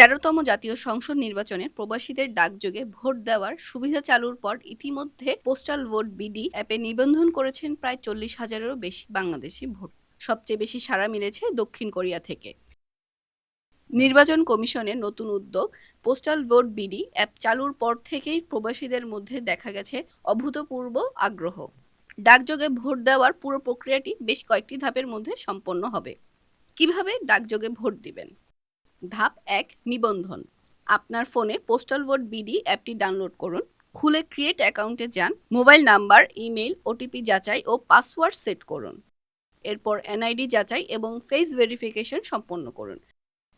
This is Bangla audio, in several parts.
তেরোতম জাতীয় সংসদ নির্বাচনে প্রবাসীদের ডাকযোগে ভোট দেওয়ার সুবিধা চালুর পর ইতিমধ্যে পোস্টাল ভোট বিডি অ্যাপে নিবন্ধন করেছেন প্রায় চল্লিশ হাজারেরও বেশি বাংলাদেশি ভোট সবচেয়ে বেশি সাড়া মিলেছে দক্ষিণ কোরিয়া থেকে। নির্বাচন কমিশনের নতুন উদ্যোগ পোস্টাল ভোট বিডি অ্যাপ চালুর পর থেকেই প্রবাসীদের মধ্যে দেখা গেছে অভূতপূর্ব আগ্রহ। ডাকযোগে ভোট দেওয়ার পুরো প্রক্রিয়াটি বেশ কয়েকটি ধাপের মধ্যে সম্পন্ন হবে। কীভাবে ডাকযোগে ভোট দিবেন? ধাপ এক, নিবন্ধন। আপনার ফোনে পোস্টাল ভোট বিডি অ্যাপটি ডাউনলোড করুন। খুলে ক্রিয়েট অ্যাকাউন্টে যান মোবাইল নাম্বার ইমেল ওটিপি যাচাই ও পাসওয়ার্ড সেট করুন। এরপর এনআইডি যাচাই এবং ফেস ভেরিফিকেশন সম্পন্ন করুন।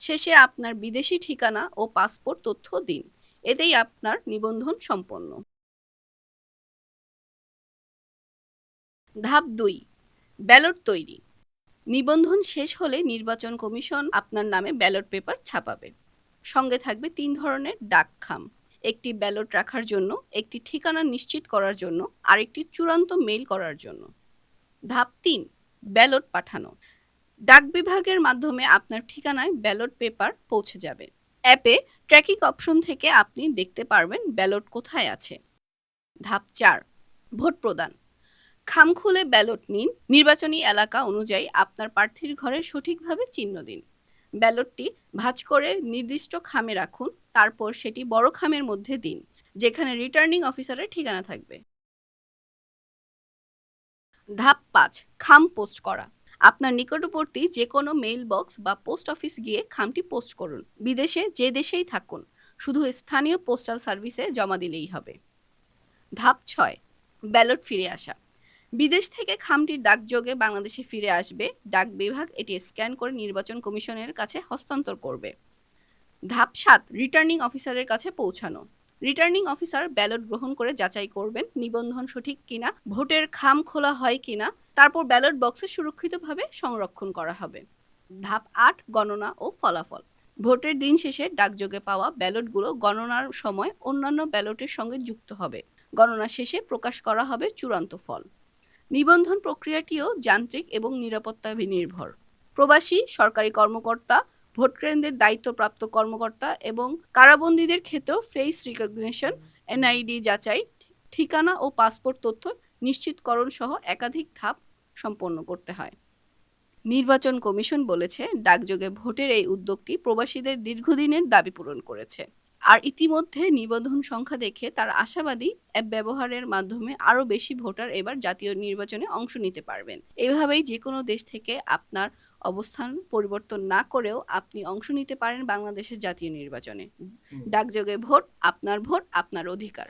শেষে আপনার বিদেশি ঠিকানা ও পাসপোর্ট তথ্য দিন। এতেই আপনার নিবন্ধন সম্পন্ন। ধাপ দুই ব্যালট তৈরি। নিবন্ধন শেষ হলে নির্বাচন কমিশন আপনার নামে ব্যালট পেপার ছাপাবে। সঙ্গে থাকবে তিন ধরনের ডাকখাম। একটি ব্যালট রাখার জন্য, একটি ঠিকানা নিশ্চিত করার জন্য, আরেকটি চূড়ান্ত মেইল করার জন্য। ধাপ তিন, ব্যালট পাঠানো। ডাক বিভাগের মাধ্যমে আপনার ঠিকানায় ব্যালট পেপার পৌঁছে যাবে। অ্যাপে ট্র্যাকিং অপশন থেকে আপনি দেখতে পারবেন ব্যালট কোথায় আছে। ধাপ চার, ভোট প্রদান। খাম খুলে ব্যালট নিন। নির্বাচনী এলাকা অনুযায়ী আপনার প্রার্থীর ঘরে সঠিকভাবে চিহ্ন দিন। ব্যালটটি ভাঁজ করে নির্দিষ্ট খামে রাখুন, তারপর সেটি বড় খামের মধ্যে দিন, যেখানে রিটার্নিং অফিসারের ঠিকানা থাকবে। ধাপ পাঁচ, খাম পোস্ট করা। আপনার নিকটবর্তী যে কোনো মেইল বক্স বা পোস্ট অফিস গিয়ে খামটি পোস্ট করুন। বিদেশে যে দেশেই থাকুন, শুধু স্থানীয় পোস্টাল সার্ভিসে জমা দিলেই হবে। ধাপ ছয়, ব্যালট ফিরে আসা। বিদেশ থেকে খামটি ডাকযোগে বাংলাদেশে ফিরে আসবে ডাক বিভাগ। এটি স্ক্যান করে নির্বাচন কমিশনের কাছে হস্তান্তর করবে। ধাপ সাত, রিটার্নিং অফিসারের কাছে পৌঁছানো। রিটার্নিং অফিসার ব্যালট গ্রহণ করে যাচাই করবেন নিবন্ধন সঠিক কিনা, ভোটের খাম খোলা হয় কিনা, তারপর ব্যালট বক্সে সুরক্ষিতভাবে সংরক্ষণ করা হবে। ধাপ আট, গণনা ও ফলাফল। ভোটের দিন শেষে ডাকযোগে পাওয়া ব্যালটগুলো গণনার সময় অন্যান্য ব্যালটের সঙ্গে যুক্ত হবে। গণনা শেষে প্রকাশ করা হবে চূড়ান্ত ফল। নিবন্ধন প্রক্রিয়াটিও যান্ত্রিক এবং নিরাপত্তা নির্ভর প্রবাসী, সরকারি কর্মকর্তা ভোট কেন্দ্রের দায়িত্বপ্রাপ্ত কর্মকর্তা এবং কারাবন্দীদের ক্ষেত্রেও ফেস রিকগনিশন, এনআইডি যাচাই, ঠিকানা ও পাসপোর্ট তথ্য নিশ্চিতকরণ সহ একাধিক ধাপ সম্পন্ন করতে হয়। নির্বাচন কমিশন বলেছে, ডাকযোগে ভোটের এই উদ্যোগটি প্রবাসীদের দীর্ঘদিনের দাবি পূরণ করেছে। আর ইতিমধ্যে নিবন্ধন সংখ্যা দেখে তার আশাবাদী অ্যাপ ব্যবহারের মাধ্যমে আরও বেশি ভোটার এবার জাতীয় নির্বাচনে অংশ নিতে পারবেন। এভাবেই যে কোনো দেশ থেকে আপনার অবস্থান পরিবর্তন না করেও আপনি অংশ নিতে পারেন বাংলাদেশের জাতীয় নির্বাচনে। ডাকযোগে ভোট আপনার ভোট আপনার অধিকার।